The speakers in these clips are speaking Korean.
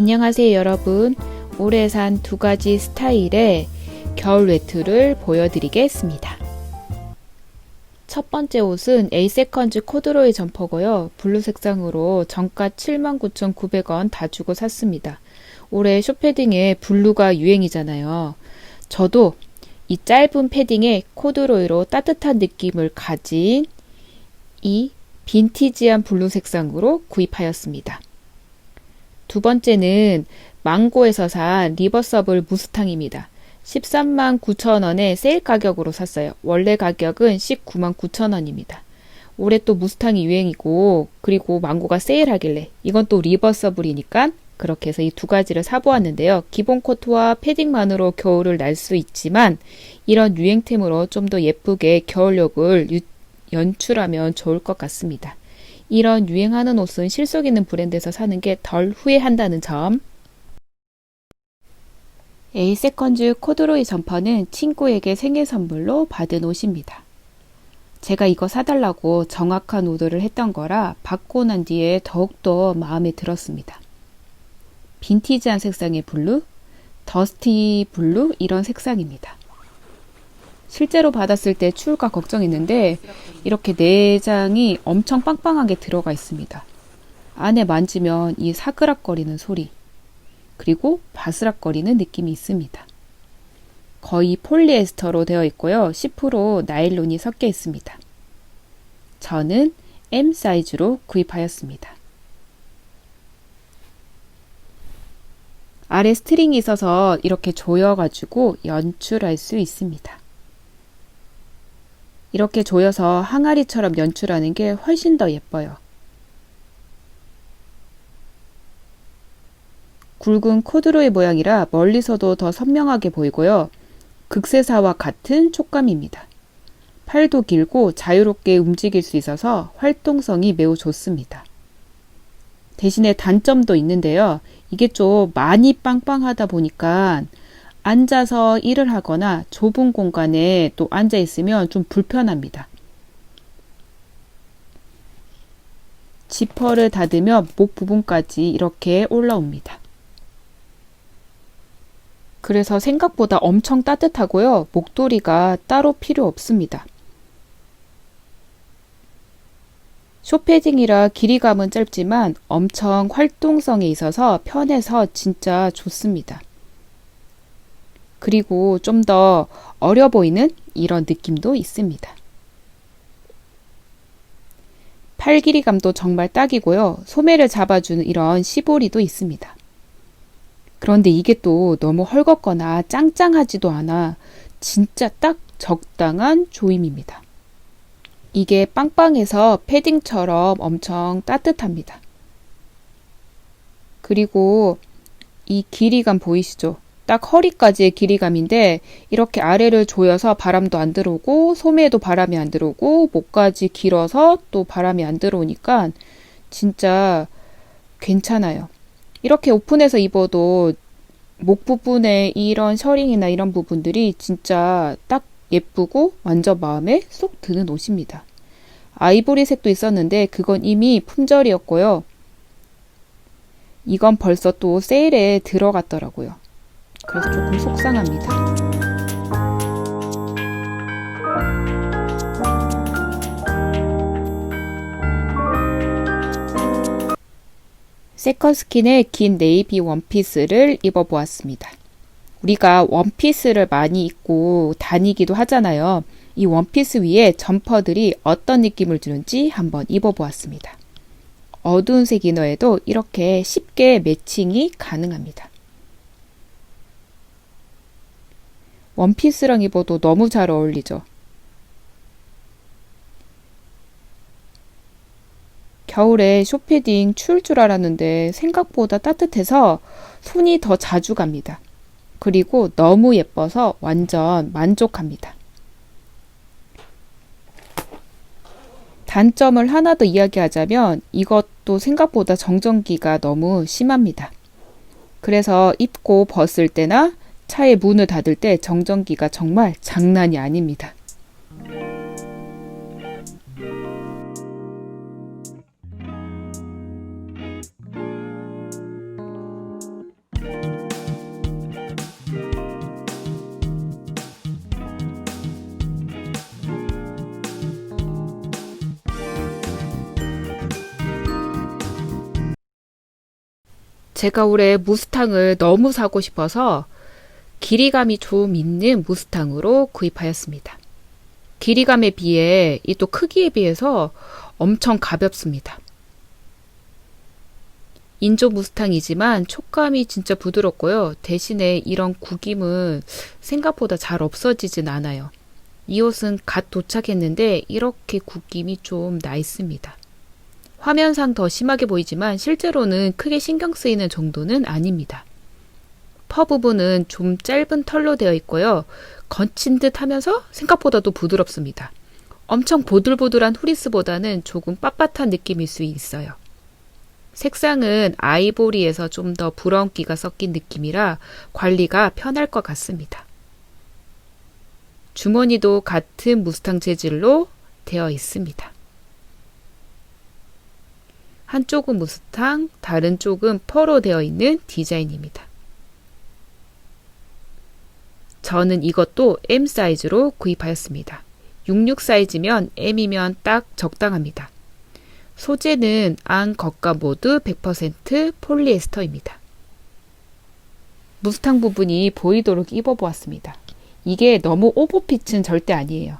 안녕하세요 여러분. 올해 산 두 가지 스타일의 겨울 외투를 보여드리겠습니다. 첫 번째 옷은 에이세컨즈 코드로이 점퍼고요. 블루 색상으로 정가 79,900원 다 주고 샀습니다. 올해 쇼패딩에 블루가 유행이잖아요. 저도 이 짧은 패딩에 코드로이로 따뜻한 느낌을 가진 이 빈티지한 블루 색상으로 구입하였습니다. 두 번째는 망고에서 산 리버서블 무스탕입니다. 13만 9천 원에 세일 가격으로 샀어요. 원래 가격은 19만 9천 원입니다. 올해 또 무스탕이 유행이고 그리고 망고가 세일하길래 이건 또 리버서블이니까 그렇게 해서 이 두 가지를 사보았는데요. 기본 코트와 패딩만으로 겨울을 날 수 있지만 이런 유행템으로 좀 더 예쁘게 겨울룩을 유, 연출하면 좋을 것 같습니다. 이런 유행하는 옷은 실속 있는 브랜드에서 사는 게 덜 후회한다는 점. 에이세컨즈 코드로이 점퍼는 친구에게 생일 선물로 받은 옷입니다. 제가 이거 사달라고 정확한 오더를 했던 거라 받고 난 뒤에 더욱더 마음에 들었습니다. 빈티지한 색상의 블루, 더스티 블루 이런 색상입니다. 실제로 받았을 때 추울까 걱정했는데 이렇게 내장이 엄청 빵빵하게 들어가 있습니다. 안에 만지면 이 사그락거리는 소리 그리고 바스락거리는 느낌이 있습니다. 거의 폴리에스터로 되어 있고요. 10% 나일론이 섞여 있습니다. 저는 M 사이즈로 구입하였습니다. 아래 스트링이 있어서 이렇게 조여가지고 연출할 수 있습니다. 이렇게 조여서 항아리처럼 연출하는 게 훨씬 더 예뻐요. 굵은 코드로의 모양이라 멀리서도 더 선명하게 보이고요. 극세사와 같은 촉감입니다. 팔도 길고 자유롭게 움직일 수 있어서 활동성이 매우 좋습니다. 대신에 단점도 있는데요. 이게 좀 많이 빵빵하다 보니까 앉아서 일을 하거나 좁은 공간에 또 앉아 있으면 좀 불편합니다. 지퍼를 닫으면 목 부분까지 이렇게 올라옵니다. 그래서 생각보다 엄청 따뜻하고요. 목도리가 따로 필요 없습니다. 쇼패딩이라 길이감은 짧지만 엄청 활동성이 있어서 편해서 진짜 좋습니다. 그리고 좀 더 어려 보이는 이런 느낌도 있습니다. 팔 길이감도 정말 딱이고요. 소매를 잡아주는 이런 시보리도 있습니다. 그런데 이게 또 너무 헐겁거나 짱짱하지도 않아 진짜 딱 적당한 조임입니다. 이게 빵빵해서 패딩처럼 엄청 따뜻합니다. 그리고 이 길이감 보이시죠? 딱 허리까지의 길이감인데 이렇게 아래를 조여서 바람도 안 들어오고 소매에도 바람이 안 들어오고 목까지 길어서 또 바람이 안 들어오니까 진짜 괜찮아요. 이렇게 오픈해서 입어도 목 부분에 이런 셔링이나 이런 부분들이 진짜 딱 예쁘고 완전 마음에 쏙 드는 옷입니다. 아이보리 색도 있었는데 그건 이미 품절이었고요. 이건 벌써 또 세일에 들어갔더라고요. 그래서 조금 속상합니다. 세컨스킨의 긴 네이비 원피스를 입어보았습니다. 우리가 원피스를 많이 입고 다니기도 하잖아요. 이 원피스 위에 점퍼들이 어떤 느낌을 주는지 한번 입어보았습니다. 어두운 색 이너에도 이렇게 쉽게 매칭이 가능합니다. 원피스랑 입어도 너무 잘 어울리죠. 겨울에 쇼패딩 추울 줄 알았는데 생각보다 따뜻해서 손이 더 자주 갑니다. 그리고 너무 예뻐서 완전 만족합니다. 단점을 하나 더 이야기하자면 이것도 생각보다 정전기가 너무 심합니다. 그래서 입고 벗을 때나 차의 문을 닫을 때 정전기가 정말 장난이 아닙니다. 제가 올해 무스탕을 너무 사고 싶어서 길이감이 좀 있는 무스탕으로 구입하였습니다. 길이감에 비해 이 또 크기에 비해서 엄청 가볍습니다. 인조 무스탕이지만 촉감이 진짜 부드럽고요. 대신에 이런 구김은 생각보다 잘 없어지진 않아요. 이 옷은 갓 도착했는데 이렇게 구김이 좀 나 있습니다. 화면상 더 심하게 보이지만 실제로는 크게 신경 쓰이는 정도는 아닙니다. 퍼 부분은 좀 짧은 털로 되어 있고요. 거친 듯 하면서 생각보다도 부드럽습니다. 엄청 보들보들한 후리스보다는 조금 빳빳한 느낌일 수 있어요. 색상은 아이보리에서 좀 더 브라운기가 섞인 느낌이라 관리가 편할 것 같습니다. 주머니도 같은 무스탕 재질로 되어 있습니다. 한쪽은 무스탕, 다른 쪽은 퍼로 되어 있는 디자인입니다. 저는 이것도 M 사이즈로 구입하였습니다. 66 사이즈면 M이면 딱 적당합니다. 소재는 안, 겉과 모두 100% 폴리에스터입니다. 무스탕 부분이 보이도록 입어보았습니다. 이게 너무 오버핏은 절대 아니에요.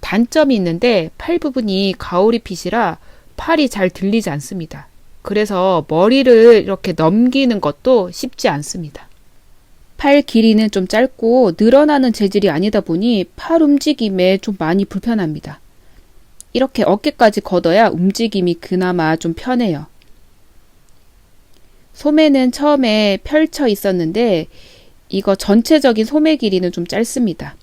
단점이 있는데 팔 부분이 가오리 핏이라 팔이 잘 들리지 않습니다. 그래서 머리를 이렇게 넘기는 것도 쉽지 않습니다. 팔 길이는 좀 짧고 늘어나는 재질이 아니다 보니 팔 움직임에 좀 많이 불편합니다. 이렇게 어깨까지 걷어야 움직임이 그나마 좀 편해요. 소매는 처음에 펼쳐 있었는데 이거 전체적인 소매 길이는 좀 짧습니다.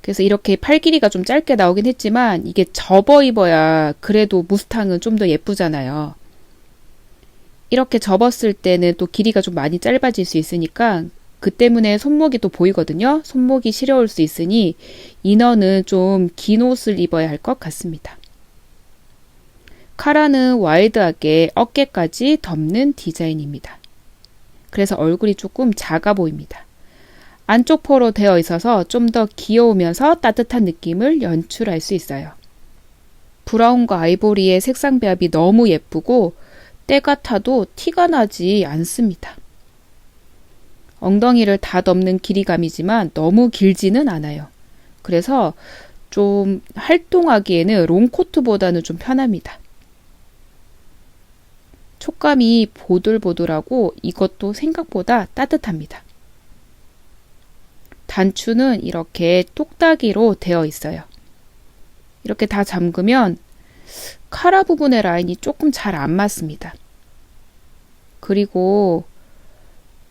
그래서 이렇게 팔 길이가 좀 짧게 나오긴 했지만 이게 접어 입어야 그래도 무스탕은 좀 더 예쁘잖아요. 이렇게 접었을 때는 또 길이가 좀 많이 짧아질 수 있으니까 그 때문에 손목이 또 보이거든요. 손목이 시려울 수 있으니 이너는 좀 긴 옷을 입어야 할 것 같습니다. 카라는 와이드하게 어깨까지 덮는 디자인입니다. 그래서 얼굴이 조금 작아 보입니다. 안쪽 포로 되어 있어서 좀 더 귀여우면서 따뜻한 느낌을 연출할 수 있어요. 브라운과 아이보리의 색상 배합이 너무 예쁘고 때 같아도 티가 나지 않습니다. 엉덩이를 다 덮는 길이감이지만 너무 길지는 않아요. 그래서 좀 활동하기에는 롱코트보다는 좀 편합니다. 촉감이 보들보들하고 이것도 생각보다 따뜻합니다. 단추는 이렇게 똑딱이로 되어 있어요. 이렇게 다 잠그면 카라 부분의 라인이 조금 잘 안 맞습니다. 그리고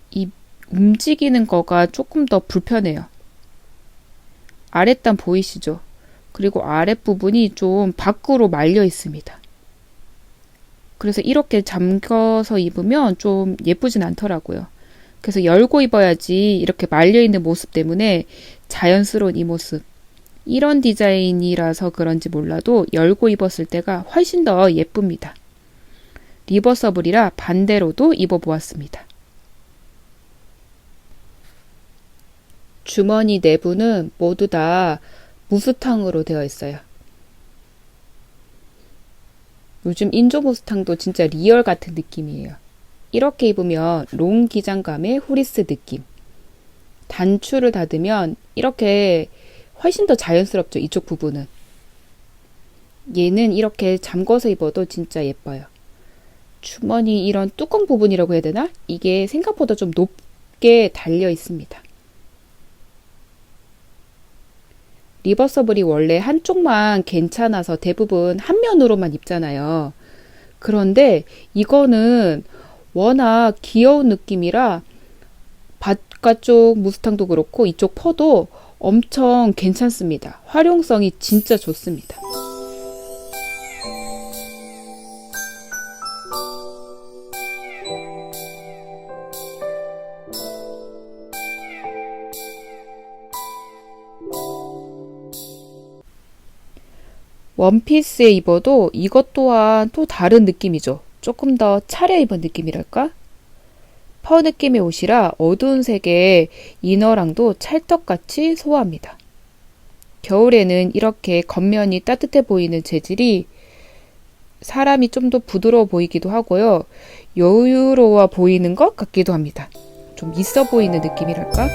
이 움직이는 거가 조금 더 불편해요. 아랫단 보이시죠? 그리고 아랫부분이 좀 밖으로 말려 있습니다. 그래서 이렇게 잠궈서 입으면 좀 예쁘진 않더라고요. 그래서 열고 입어야지 이렇게 말려있는 모습 때문에 자연스러운 이 모습. 이런 디자인이라서 그런지 몰라도 열고 입었을 때가 훨씬 더 예쁩니다. 리버서블이라 반대로도 입어보았습니다. 주머니 내부는 모두 다 무스탕으로 되어 있어요. 요즘 인조 무스탕도 진짜 리얼 같은 느낌이에요. 이렇게 입으면 롱 기장감의 후리스 느낌. 단추를 닫으면 이렇게 훨씬 더 자연스럽죠. 이쪽 부분은. 얘는 이렇게 잠궈서 입어도 진짜 예뻐요. 주머니 이런 뚜껑 부분이라고 해야 되나? 이게 생각보다 좀 높게 달려 있습니다. 리버서블이 원래 한쪽만 괜찮아서 대부분 한 면으로만 입잖아요. 그런데 이거는 워낙 귀여운 느낌이라 바깥쪽 무스탕도 그렇고 이쪽 퍼도 엄청 괜찮습니다. 활용성이 진짜 좋습니다. 원피스에 입어도 이것 또한 또 다른 느낌이죠. 조금 더 차려 입은 느낌이랄까? 퍼 느낌의 옷이라 어두운 색의 이너랑도 찰떡같이 소화합니다. 겨울에는 이렇게 겉면이 따뜻해 보이는 재질이 사람이 좀 더 부드러워 보이기도 하고요. 여유로워 보이는 것 같기도 합니다. 좀 있어 보이는 느낌이랄까?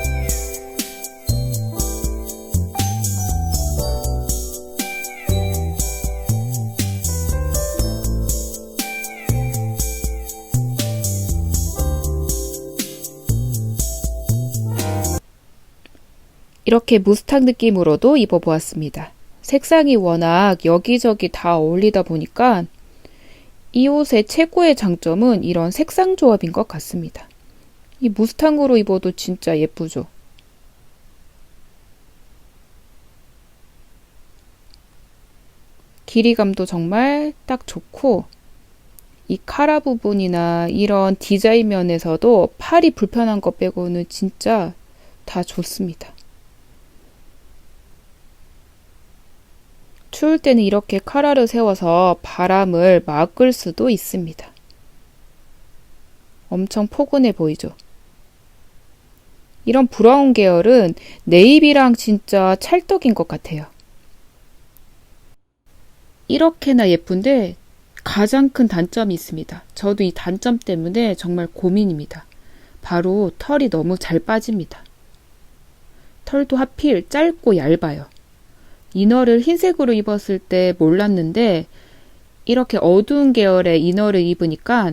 이렇게 무스탕 느낌으로도 입어보았습니다. 색상이 워낙 여기저기 다 어울리다 보니까 이 옷의 최고의 장점은 이런 색상 조합인 것 같습니다. 이 무스탕으로 입어도 진짜 예쁘죠? 길이감도 정말 딱 좋고, 이 카라 부분이나 이런 디자인 면에서도 팔이 불편한 것 빼고는 진짜 다 좋습니다. 추울 때는 이렇게 카라를 세워서 바람을 막을 수도 있습니다. 엄청 포근해 보이죠? 이런 브라운 계열은 네이비랑 진짜 찰떡인 것 같아요. 이렇게나 예쁜데 가장 큰 단점이 있습니다. 저도 이 단점 때문에 정말 고민입니다. 바로 털이 너무 잘 빠집니다. 털도 하필 짧고 얇아요. 이너를 흰색으로 입었을 때 몰랐는데 이렇게 어두운 계열의 이너를 입으니까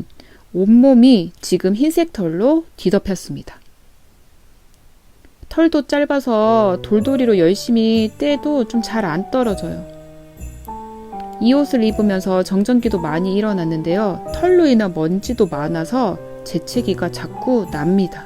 온몸이 지금 흰색 털로 뒤덮였습니다. 털도 짧아서 돌돌이로 열심히 떼도 좀 잘 안 떨어져요. 이 옷을 입으면서 정전기도 많이 일어났는데요. 털로 인한 먼지도 많아서 재채기가 자꾸 납니다.